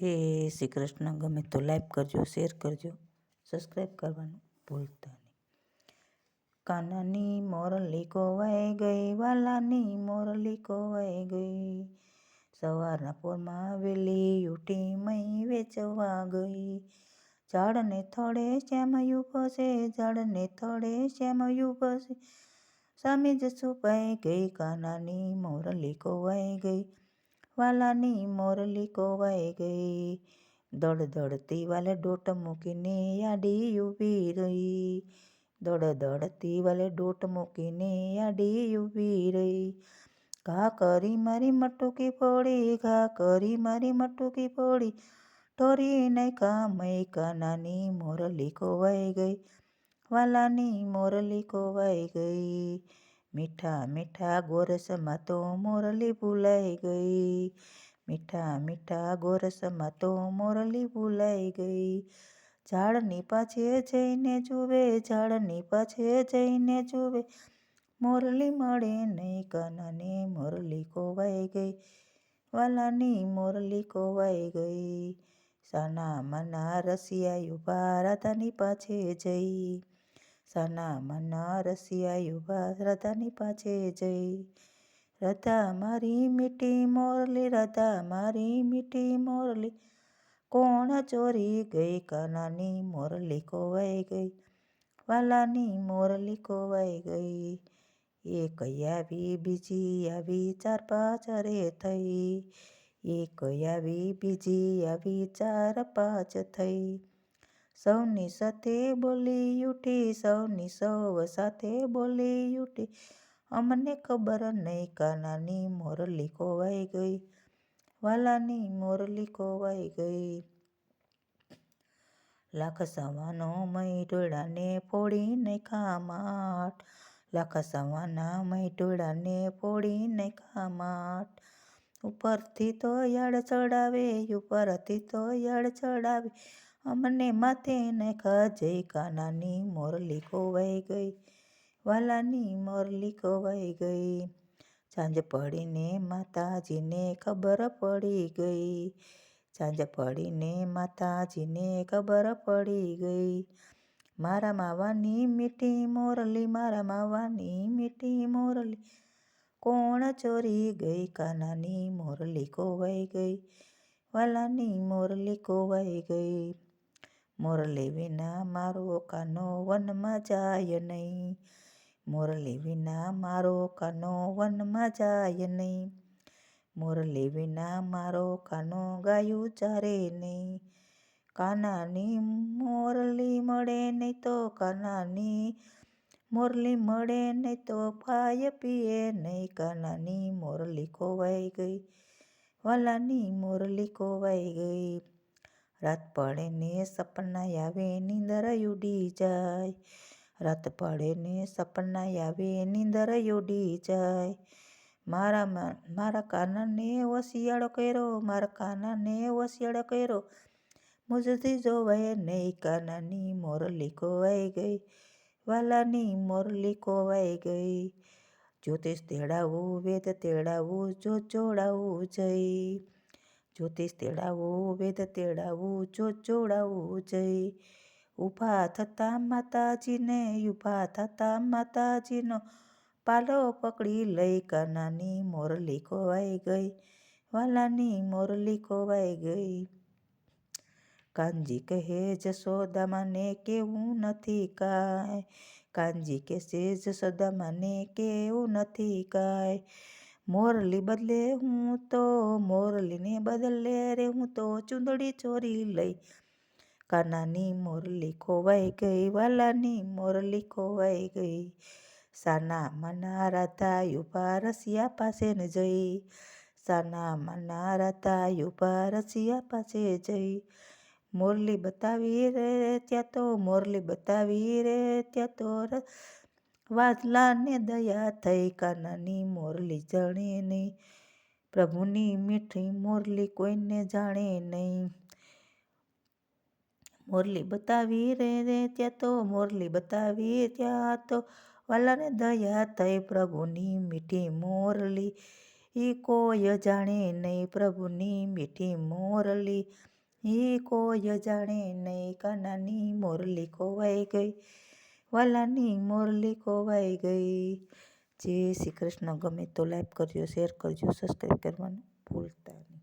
જય શ્રી કૃષ્ણ ગમે તો લાઈક કરજો, શેર કરજો સબસ્ક્રાઈબ કરવાનું ભૂલતા નહીં. કાનાની મોરલી કોવાઈ ગઈ, વાલાની મોરલી કોવાઈ ગઈ. સવારના પોરમાં આવેલી યુટી મય વેચવા ગઈ. ઝાડને થોડે શ્યામયું પસે ઝાડને થોડે શ્યામયું પસે સામે જ છુપાઈ ગઈ, કાનાની મોરલી કોવાઈ ગઈ. વાલાની મોરલી કોવાઈ ગઈ. દોડ દોડતી વાલે ડોટ મૂકીને આડી ઊભી રહી. દોડ દોડતી વાલે ડોટ મૂકીને આડી ઊભી રહી. ઘા કરી મારી મટુકી ફોડી, ઘા કરી મારી મટુકી ફોડી. ઢોરી નાખ્યા મય કાનાની મોરલી કોવાઈ ગઈ. વાલાની મોરલી કોવાઈ ગઈ. મીઠા મીઠા ગોરસમાં તો મોરલી ભૂલાઈ ગઈ. મીઠા મીઠા ગોરસમાં તો મોરલી ભૂલાઈ ગઈ. ઝાડની પાછે જઈને જુએ, ઝાડની પાછે જઈને જુએ. મોરલી મળે નહીં, કાનાની મોરલી કોવાઈ ગઈ. વાલાની મોરલી કોવાઈ ગઈ. સાના મના રસિયા યુભા રાધાની પાછે જઈ. સાના મના રસિયા યુવા રાધાની પાછે જઈ. રાધા, મારી મીઠી મોરલી, રાધા, મારી મીઠી મોરલી, કોણ ચોરી ગઈ? કાનાની મોરલી કોવાઈ ગઈ, વાલાની મોરલી કોવાઈ ગઈ. એક આવી? બીજી આવી ચાર પાંચ રે થઈ. એક આવી? બીજી આવી ચાર પાંચ થઈ. સૌની સાથે બોલી ઉઠી, સૌની સૌ સાથે બોલી ઉઠી. અમને ખબર નહીં કાનાની મોરલી ખોવાઈ ગઈ. વાલાની મોરલી કોવાઈ ગઈ. લાખ સવાનો મય ટોળાને ફોડી નાખ્યા માટ લાખ સવાના મય ટોળાને ફોડી નાખ્યા માટ ઉપરથી તો યાડ ચડાવે, ઉપરથી તો યાડ ચડાવે. અમને માથે નાખ્યા જય કાનાની મોરલી ખોવાઈ ગઈ, વાલાની મોરલી ખોવાઈ ગઈ. સાંજ પડીને માતાજીને ખબર પડી ગઈ. સાંજ પડીને માતાજીને ખબર પડી ગઈ. મારા માવાની મીઠી મોરલી, મારા માવાની મીઠી મોરલી. કોણ ચોરી ગઈ, કાનાની મોરલી કોવાઈ ગઈ, વાલાની મોરલી કોવાઈ ગઈ. મોરલી વિના મારો કાનો વનમાં જાય નહીં. મોરલી વિના મારો કાનો વનમાં જાય નહીં. મોરલી વિના મારો કાનો ગાયું ચારે નહીં. કાનાની મોરલી મળે નહીં તો કાનાની મોરલી મળે નહીં તો ફાય પીએ નહીં. કાનાની મોરલી ખોવાઈ ગઈ, વાલાની મોરલી ખોવાઈ ગઈ. રાત પડે ને સપના આવે નીંદર ઉડી જાય. રાત પડે ને સપના આવે નીંદર ઉડી જાય. મારા મારા કાનાને વસિયાળો કર્યો, મારા કાનાને વસિયાળો કર્યો. મુજથી જોવાય નહીં કાનાની મોરલી કોવાઈ ગઈ, વાલાની મોરલી કોવાઈ ગઈ. જ્યોતિષ તેડાવું, વેદ તેડાવું, જો જોડાવું જઈ. જ્યોતિષ તેડાવો, વેદ તેડાવો, જો જોડાવો જય. ઊભા થતા માતાજીને, ઊભા થતા માતાજીનો પાલો પકડી લઈ કાનાની મોરલી ખોવાઈ ગઈ, વાલાની મોરલી ખોવાઈ ગઈ. કાનજી કહે, જશોદામાને કેવું નથી કાંઈ? કાનજી કહેશે, જશોદામાને કેવું નથી કાંઈ? મોરલી બદલે હું તો મોરલીને બદલે રે, હું તો ચૂંદડી ચોરી લઈ. કાનાની મોરલી ખોવાઈ ગઈ, વાલાની મોરલી ખોવાઈ ગઈ. સાના મના રાધા યુપા રસિયા પાસે ન જઈ. સાના મના રાધા યુપા રસિયા પાસે જઈ. મોરલી બતાવી રે, ત્યાં તો મોરલી બતાવી રે, ત્યાં તો વાદલાને દયા થઈ, કાનાની મોરલી જાણે નહીં. પ્રભુની મીઠી મોરલી કોઈને જાણે નહીં. મોરલી બતાવી રે રે ત્યાં તો, મોરલી બતાવી ત્યાં તો. વાલાને દયા થઈ, પ્રભુની મીઠી મોરલી. ઈ કોઈ જાણે નહીં, પ્રભુની મીઠી મોરલી. ઈ કોઈ જાણે નહીં, કાનાની મોરલી ખોવાઈ ગઈ. વાલાની મોરલી ખોવાઈ ગઈ. જય શ્રી કૃષ્ણ ગમે તો લાઈક કરજો શેર કરજો સબસ્ક્રાઈબ કરવાનું ભૂલતા નહીં